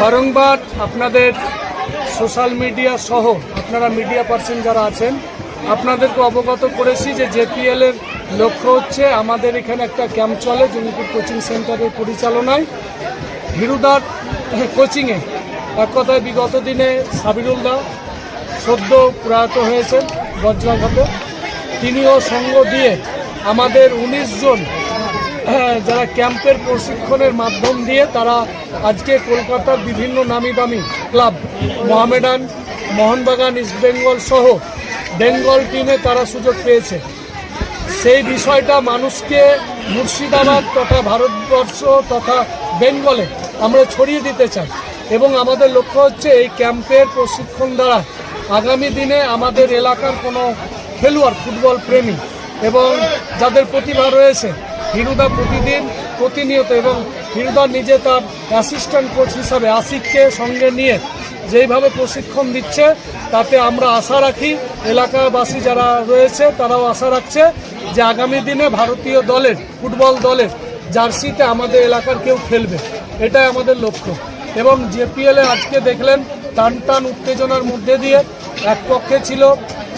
বারংবার আপনাদের social media সহ আপনারা মিডিয়া পার্সন যারা আছেন, আপনাদেরকে অবগত করেছি যে জেপিএল এর লক্ষ্য হচ্ছে আমাদের এখানে একটা ক্যাম্প চলে জমিপুর কোচিং সেন্টারের পরিচালনায়। হিরুদার কোচিংয়ে এক কথায় বিগত দিনে সাবিরুল দা সদ্য প্রয়াত হয়েছেন বজ্রাঘাতে। তিনিও সঙ্গ দিয়ে আমাদের উনিশ জন যারা ক্যাম্পের প্রশিক্ষণের মাধ্যম দিয়ে তারা আজকে কলকাতার বিভিন্ন নামি দামি ক্লাব, মোহামেডান, মোহনবাগান ইস্টবেঙ্গল সহ বেঙ্গল টিমে তারা সুযোগ পেয়েছে। সেই বিষয়টা মানুষকে মুর্শিদাবাদ তথা ভারতবর্ষ তথা বেঙ্গলে আমরা ছড়িয়ে দিতে চাই এবং আমাদের লক্ষ্য হচ্ছে এই ক্যাম্পের প্রশিক্ষণ দ্বারা আগামী দিনে আমাদের এলাকার কোনো খেলোয়াড়, ফুটবল প্রেমী এবং যাদের প্রতিভা রয়েছে হিরুদা প্রতিদিন প্রতিনিয়ত এবং হিরুদা নিজে তার অ্যাসিস্ট্যান্ট কোচ হিসাবে আশিককে সঙ্গে নিয়ে যেইভাবে প্রশিক্ষণ দিচ্ছে, তাতে আমরা আশা রাখি এলাকাবাসী যারা রয়েছে তারাও আশা রাখছে যে আগামী দিনে ভারতীয় দলের, ফুটবল দলের জার্সিতে আমাদের এলাকার কেউ খেলবে। এটাই আমাদের লক্ষ্য। এবং জেপিএলে আজকে দেখলেন টান টান উত্তেজনার মধ্যে দিয়ে এক পক্ষে ছিল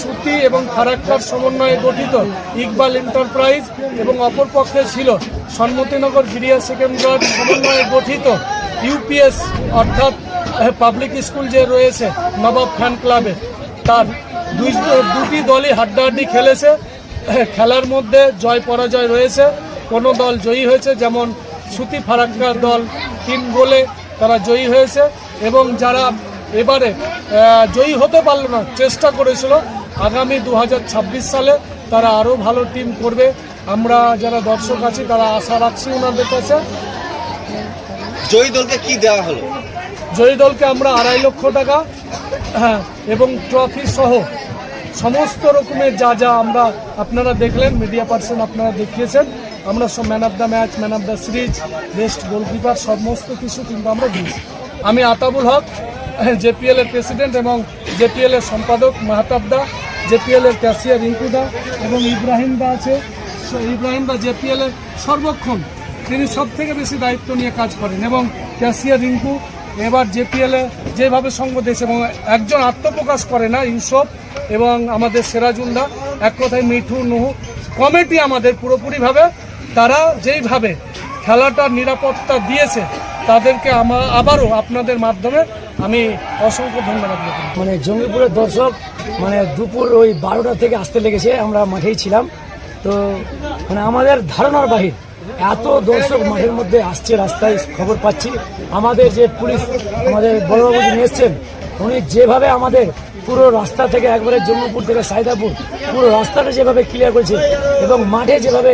সুতি এবং ফারাক্কার সমন্বয়ে গঠিত ইকবাল এন্টারপ্রাইজ এবং অপর পক্ষে ছিল সন্মতিনগর গিরিয়া সেকেন্ডার সমন্বয়ে গঠিত ইউপিএস, অর্থাৎ পাবলিক স্কুল যে রয়েছে, নবাব ফ্যান ক্লাবে। তার দুই, দুটি দলই হাড্ডাহাড্ডি খেলেছে। খেলার মধ্যে জয় পরাজয় রয়েছে। কোনো দল জয়ী হয়েছে, যেমন সুতি ফারাক্কার দল তিন গোলে তারা জয়ী হয়েছে। এবং যারা এবারে জয়ী হতে পারল না চেষ্টা করেছিল। আগামী দু হাজার ছাব্বিশ সালে তারা আরও ভালো টিম করবে। আমরা যারা দর্শক আছি তারা আশা রাখছি ওনাদের কাছে। জয়ী দলকে কি দেওয়া হলো? জয়ী দলকে আমরা আড়াই লক্ষ টাকা হ্যাঁ এবং ট্রফি সহ সমস্ত রকমের যা যা আমরা আপনারা দেখলেন মিডিয়া পার্সন আপনারা দেখিয়েছেন আমরা সব man of the match man of the series best goalkeeper সমস্ত কিছু কিন্তু আমরা দিয়েছি। আমি আতাবুল হক জেপিএল এর প্রেসিডেন্ট এবং জেপিএল এর সম্পাদক মাহতাব দা, জেপিএল এর ক্যাশিয়ার রিঙ্কু দা এবং ইব্রাহিম দা আছে। ইব্রাহিম দা জেপিএল এর সর্বক্ষণ তিনি সব থেকে বেশি দায়িত্ব নিয়ে কাজ করেন এবং ক্যাশিয়ার রিঙ্কু এবার জেপিএল যেভাবে সঙ্গ দিয়েছে এবং একজন আত্মপ্রকাশ করে না, ইউসুফ এবং আমাদের সিরাজুল্লাহ এক কথায় মিঠু, নুহু, কমিটি আমাদের পুরোপুরিভাবে তারা যেইভাবে খেলাটার নিরাপত্তা দিয়েছে, তাদেরকে আমার আবারও আপনাদের মাধ্যমে আমি অসংখ্য ধন্যবাদ মানে জঙ্গিপুরের দর্শক মানে দুপুর ওই বারোটা থেকে আসতে লেগেছে, আমরা মাঠেই ছিলাম। তো মানে আমাদের ধারণার বাহির, এত দর্শক মাঠের মধ্যে আসছে, রাস্তায় খবর পাচ্ছি। আমাদের যে পুলিশ, আমাদের বড়বাবু যিনি এসছেন, উনি যেভাবে আমাদের পুরো রাস্তা থেকে একবারে জঙ্গিপুর থেকে সাইদাপুর, পুরো রাস্তাটা যেভাবে ক্লিয়ার করেছে এবং মাঠে যেভাবে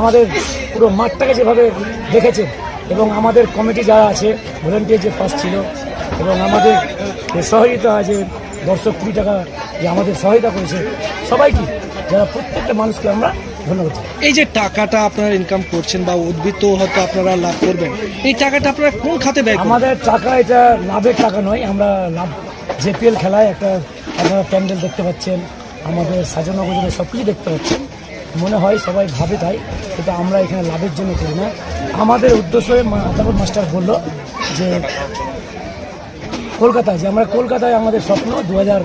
আমাদের পুরো মাঠটাকে যেভাবে দেখেছেন এবং আমাদের কমিটি যারা আছে ভলেন্টিয়ার যে পাস ছিল এবং আমাদের যে সহযোগিতা আছে দর্শক কুড়ি টাকা যে আমাদের সহায়তা করেছে সবাইকে যারা প্রত্যেকটা মানুষকে আমরা ধন্যবাদ এই যে টাকাটা আপনারা ইনকাম করছেন বা উদ্বৃত্ত হয়তো আপনারা লাভ করবেন এই টাকাটা আপনারা কোন খাতে ব্যয় আমাদের টাকা এটা লাভের টাকা নয় আমরা লাভ জেপিএল খেলায় একটা আপনারা প্যান্ডেল দেখতে পাচ্ছেন আমাদের সাজানো গোজানো সব কিছু দেখতে পাচ্ছেন মনে হয় সবাই ভাবে তাই কিন্তু আমরা এখানে লাভের জন্য করি না। আমাদের উদ্দেশ্য মাস্টার বলল যে কলকাতায় যে আমরা কলকাতায় আমাদের স্বপ্ন দু হাজার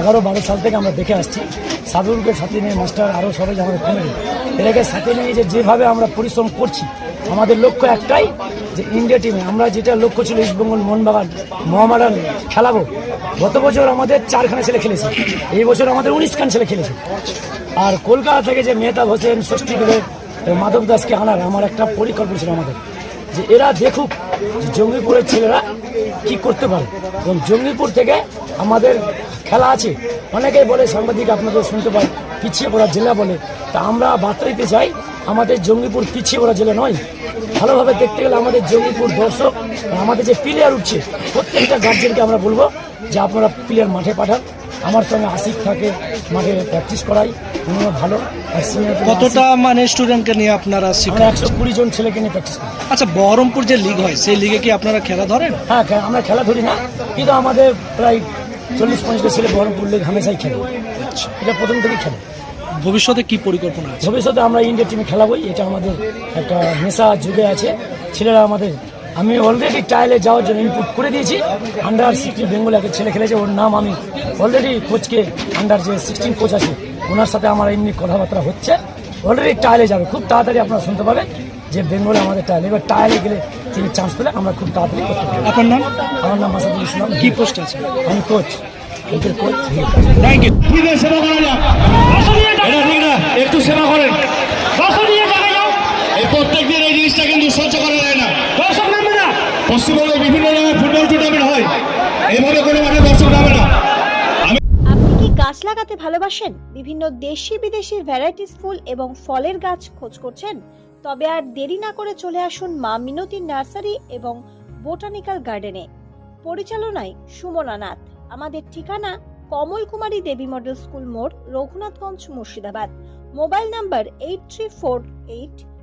এগারো বারো সাল থেকে আমরা দেখে আসছি। সাদুরকে সাথে নিয়ে মাস্টার আরও সবাই আমাদের কমেডি এটাকে সাথে নিয়ে যে যেভাবে আমরা পরিশ্রম করছি, আমাদের লক্ষ্য একটাই যে ইন্ডিয়া টিমে আমরা যেটা লক্ষ্য ছিল ইস্টবেঙ্গল মোহনবাগান, মোহামেডান খেলাবো। গত বছর আমাদের চারখানা ছেলে খেলেছে। এই বছর আমাদের উনিশ খান ছেলে খেলেছে। আর কলকাতা থেকে যে মেহতাব হোসেন, ষষ্ঠী করে মাধব দাসকে আনার আমার একটা পরিকল্পনা ছিল আমাদের। যে এরা দেখুক জঙ্গিপুরের ছেলেরা কি করতে পারে? এবং জঙ্গিপুর থেকে আমাদের খেলা আছে। অনেকেই বলে, সাংবাদিক আপনাদের শুনতে পাই পিছিয়ে পড়া জেলা বলে। তা আমরা বার্তা দিতে চাই, আমাদের জঙ্গিপুর পিছিয়ে পড়া জেলা নয়। ভালোভাবে দেখতে গেলে আমাদের জঙ্গিপুর দর্শক আমাদের যে প্লেয়ার উঠছে, প্রত্যেকটা গার্জেনকে আমরা বলব যে আপনারা প্লেয়ার মাঠে পাঠান। আমার সঙ্গে আশিক থাকে মাঠে প্র্যাকটিস করাই উনিও ভালো কতটা মানে স্টুডেন্টকে নিয়ে আপনারা শিখান? একশো কুড়ি জন ছেলেকে নিয়ে প্র্যাকটিস করি। আচ্ছা বহরমপুর যে লিগ হয় সেই লিগে কি আপনারা খেলা ধরেন? হ্যাঁ আমরা খেলা ধরি না কিন্তু আমাদের প্রায় চল্লিশ পঞ্চাশটা ছেলে বহরমপুর লিগ হামেশাই খেলে। এটা প্রথম থেকেই খেলে। ভবিষ্যতে কি পরিকল্পনা আছে? ভবিষ্যতে আমরা ইন্ডিয়া টিমে খেলাবই এটা আমাদের একটা নেশা যুগে আছে। ছেলেরা আমাদের আমি অলরেডি ট্রায়ালে যাওয়ার জন্য ইনপুট করে দিয়েছি। আন্ডার সিক্সটিন বেঙ্গল একটা ছেলে খেলেছে ওর নাম আমি অলরেডি কোচকে আন্ডার যে সিক্সটিন কোচ আছে ওনার সাথে আমার এমনি কথাবার্তা হচ্ছে। অলরেডি ট্রায়ালে যাবে খুব তাড়াতাড়ি আপনারা শুনতে পাবেন যে বেঙ্গলে আমাদের ট্রায়াল এবার ট্রায়ালে গেলে তিনি চান্স পেলে আমরা খুব তাড়াতাড়ি করতে পারব। আপনার নাম? আমার নাম মাসাদুল ইসলাম। কি পোস্ট আছে? আমি কোচ কোচ থ্যাংক ইউ সেবা করা যাক। এটা ঠিক না একটু সেবা করেন। এই প্রত্যেক দিন এই জিনিসটা কিন্তু সহ্য করা যায় না দর্শক নামবে না পশ্চিমবঙ্গে বিভিন্ন রকমের ফুটবল টুর্নামেন্ট হয়। এইভাবে কোনো মাঠে দর্শক নামে না। আপনি কি গাছ লাগাতে ভালোবাসেন? বিভিন্ন দেশি বিদেশি ভ্যারাইটিস ফুল এবং ফলের গাছ খোঁজ করছেন? তবে আর দেরি না করে চলে আসুন মা মিনতি নার্সারি এবং বোটানিক্যাল গার্ডেনে। পরিচালনায় সুমনা নাথ। আমাদের ঠিকানা কমল কুমারী দেবী মডেল স্কুল মোড়, Raghunathganj Murshidabad. Mobile number eight three four eight